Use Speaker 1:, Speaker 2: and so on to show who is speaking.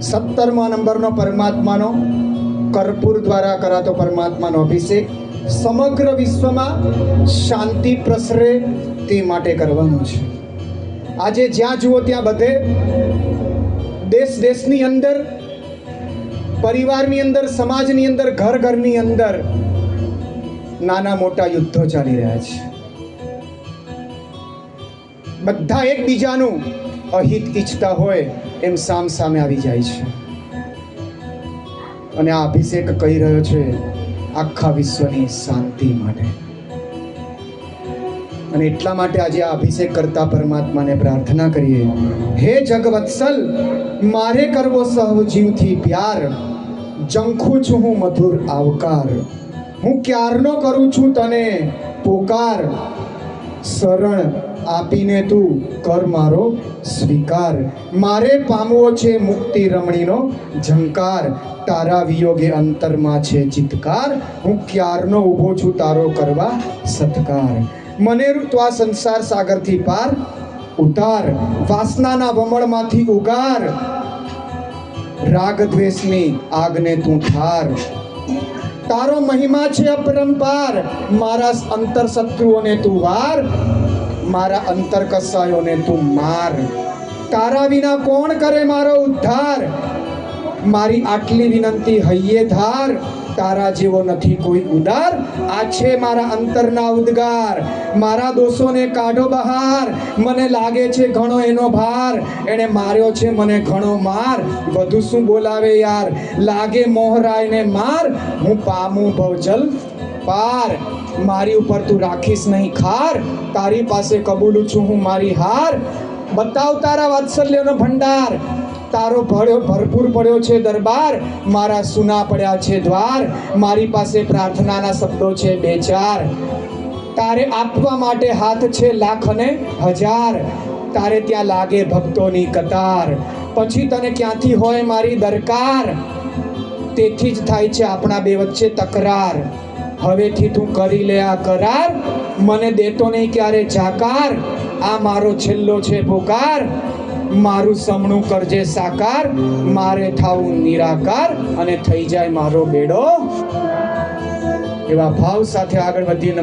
Speaker 1: સત્તરમા નંબરનો પરમાત્માનો, કર્પૂર દ્વારા કરાતો પરમાત્માનો અભિષેક સમગ્ર વિશ્વમાં શાંતિ પ્રસરે તે માટે કરવાનો છે. આજે જ્યાં જુઓ ત્યાં બધે દેશ દેશની અંદર, પરિવારની અંદર, સમાજની અંદર, ઘર ઘરની અંદર નાના મોટા યુદ્ધો ચાલી રહ્યા છે. બધા એકબીજાનું અહિત ઈચ્છતા હોય એમ સામ સામે આવી જાય છે. અને આ અભિષેક કહી રહ્યો છે આખા વિશ્વની શાંતિ માટે. અને એટલા માટે આજે આ અભિષેક કરતા પરમાત્માને પ્રાર્થના કરીએ. હે જગવત્સલ, મારે કરવો સહજીવથી પ્યાર. જંખું છું હું મધુર આવકાર. હું ક્યારનો કરું છું તને પોકાર? શરણ આપીને તું કર મારો સ્વીકાર. મારે પામવો છે મુક્તિ રમણીનો ઝંકાર. તારા વિયોગે અંતરમાં છે ચિત્કાર. હું ક્યારનો ઊભો છું તારો કરવા સત્કાર. મને આ સંસાર સાગરથી પાર ઉતાર. વાસનાના વમળમાંથી ઉગાર. રાગ દ્વેષની આગને તું ઠાર. તારો મહિમા છે અપરંપાર. મારા અંતર શત્રુઓને તું વાર. મારા અંતર કસાયોને તું માર. તારા વિના કોણ કરે મારો ઉદ્ધાર? મારી આટલી વિનંતી હૈયે ધાર તારા જેવો નથી કોઈ ઉદાર. આ છે મારા અંતરના ઉદ્ગાર. મારા દોષોને કાઢો બહાર. મને લાગે છે ઘણો એનો ભાર. એણે માર્યો છે મને ઘણો માર. વધુ શું બોલાવે યાર? લાગે મોહરાયને માર. હું પામું ભવજલ પાર. મારી ઉપર તું રાખીશ નહીં ખાર. તારી પાસે કબૂલું છું હું મારી હાર. બતાવ તારા વાત્સલ્યનો ભંડાર. તારો ભર્યો ભરપૂર પડ્યો છે દરબાર. મારા સુના પડ્યા છે દ્વાર. મારી પાસે પ્રાર્થનાના શબ્દો છે બે ચાર. તારે આપવા માટે હાથ છે લાખ અને હજાર. તારે ત્યાં લાગે ભક્તોની કતાર. પછી તને ક્યાંથી હોય મારી દરકાર? તેથી જ થાય છે આપણા બે વચ્ચે તકરાર. હવેથી તું કરી લે આ કરાર. મને દેતો નહીં ક્યારે જાકાર. આ મારો છેલ્લો છે પુકાર. મારું સમણું કરજે સાકાર, મારે થાવું નિરાકાર અને થઈ જાય મારો બેડો. એવા ભાવ સાથે આગળ વધીને